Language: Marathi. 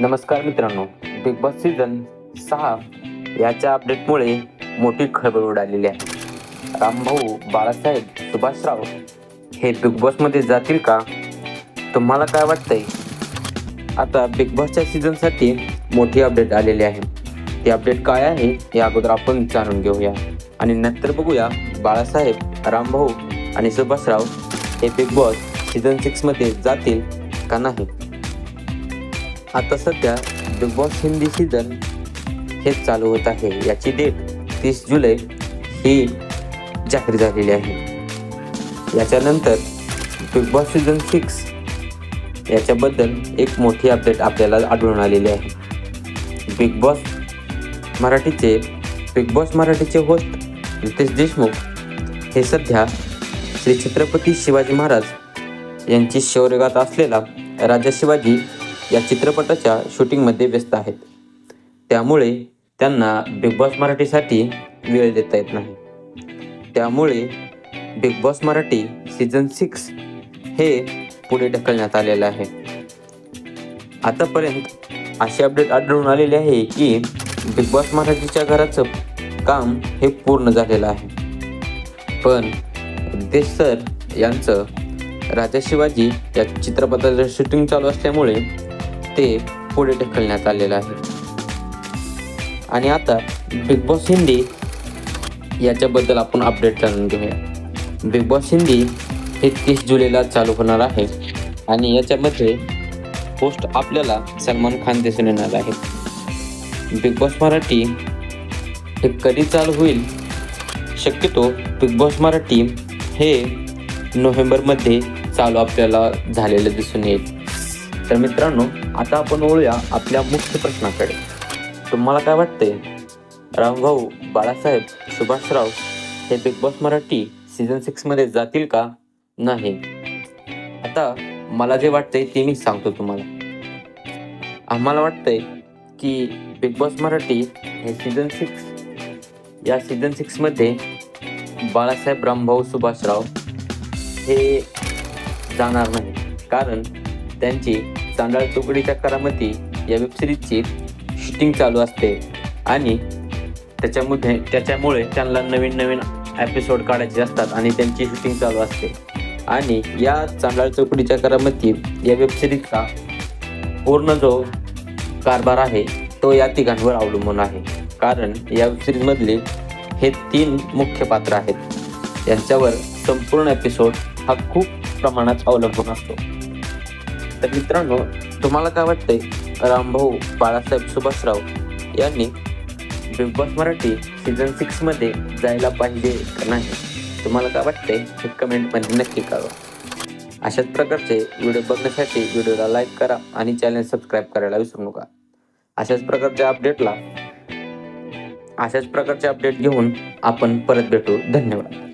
नमस्कार मित्रांनो बिग बॉस सीझन सहा याच्या अपडेटमुळे मोठी खळबळ उडालेली आहे. रामभाऊ बाळासाहेब सुभाषराव हे बिग बॉसमध्ये जातील का? तुम्हाला काय वाटतंय? आता बिग बॉसच्या सीझनसाठी मोठी अपडेट आलेली आहे. ती अपडेट काय आहे या अगोदर आपण जाणून घेऊया. आणि नंतर बघूया बाळासाहेब रामभाऊ आणि सुभाषराव हे बिग बॉस सीझन सिक्समध्ये जातील का नाही. आता सध्या बिग बॉस हिंदी सीझन हे चालू होत आहे. याची डेट तीस जुलै ही जाहीर झालेली आहे. याच्यानंतर बिग बॉस सीझन सिक्स याच्याबद्दल एक मोठी अपडेट आपल्याला आढळून आलेली आहे. बिग बॉस मराठीचे बिग बॉस मराठीचे होस्ट रितेश देशमुख हे सध्या श्री छत्रपती शिवाजी महाराज यांची शौर्यगात असलेला राजा शिवाजी या चित्रपटाच्या शूटिंगमध्ये व्यस्त आहेत. त्यामुळे त्यांना बिग बॉस मराठीसाठी वेळ देता येत नाही. त्यामुळे Bigg Boss Marathi season six हे पुढे ढकलण्यात आलेलं आहे. आतापर्यंत अशी अपडेट आढळून आलेली आहे की बिग बॉस मराठीच्या घराचं काम हे पूर्ण झालेलं आहे. पण देश सर यांचं राजा शिवाजी या चित्रपटाचं शूटिंग चालू असल्यामुळे ते पुढे ढकलण्यात आलेलं आहे. आणि आता बिग बॉस हिंदी याच्याबद्दल आपण अपडेट जाणून घेऊया. बिग बॉस हिंदी हे तीस जुलैला चालू होणार आहे आणि याच्यामध्ये पोस्ट आपल्याला सलमान खान दिसून येणार आहे. बिग बॉस मराठी हे कधी चालू होईल? शक्यतो बिग बॉस मराठी हे नोव्हेंबरमध्ये चालू आपल्याला झालेलं दिसून येईल. तर मित्रांनो आता आपण वळूया आपल्या मुख्य प्रश्नाकडे. तुम्हाला काय वाटते रामभाऊ बाळासाहेब सुभाषराव हे बिग बॉस मराठी सीझन सिक्समध्ये जातील का? नाही. आता मला जे वाटतंय ते मी सांगतो तुम्हाला. आम्हाला वाटतंय की बिग बॉस मराठी हे सीझन सिक्स या सीझन सिक्समध्ये बाळासाहेब रामभाऊ सुभाषराव हे जाणार नाही. कारण त्यांची चांडाळ तुकडीच्या करामती या वेबसिरीजची शूटिंग चालू असते. आणि त्याच्यामध्ये त्याच्यामुळे त्यांना नवीन नवीन एपिसोड काढायचे असतात आणि त्यांची शूटिंग चालू असते. आणि या चांडाळ चौकडीच्या करामती या वेबसिरीजचा पूर्ण जो कारभार आहे तो या तिघांवर अवलंबून आहे. कारण या वेबसिरीजमधले हे तीन मुख्य पात्र आहेत. यांच्यावर संपूर्ण एपिसोड हा खूप प्रमाणात अवलंबून असतो. तर मित्रांनो तुम्हाला काय वाटते रामभाऊ बाळासाहेब सुभाषराव यांनी बिग बॉस मराठी सीझन सिक्समध्ये जायला पाहिजे का नाही? तुम्हाला काय वाटते हे कमेंटमध्ये नक्की कळवा. अशाच प्रकारचे व्हिडिओ बघण्यासाठी व्हिडिओला लाईक करा आणि चॅनल सबस्क्राईब करायला विसरू नका. अशाच प्रकारच्या अपडेटला अशाच प्रकारचे अपडेट घेऊन आपण परत भेटू. धन्यवाद.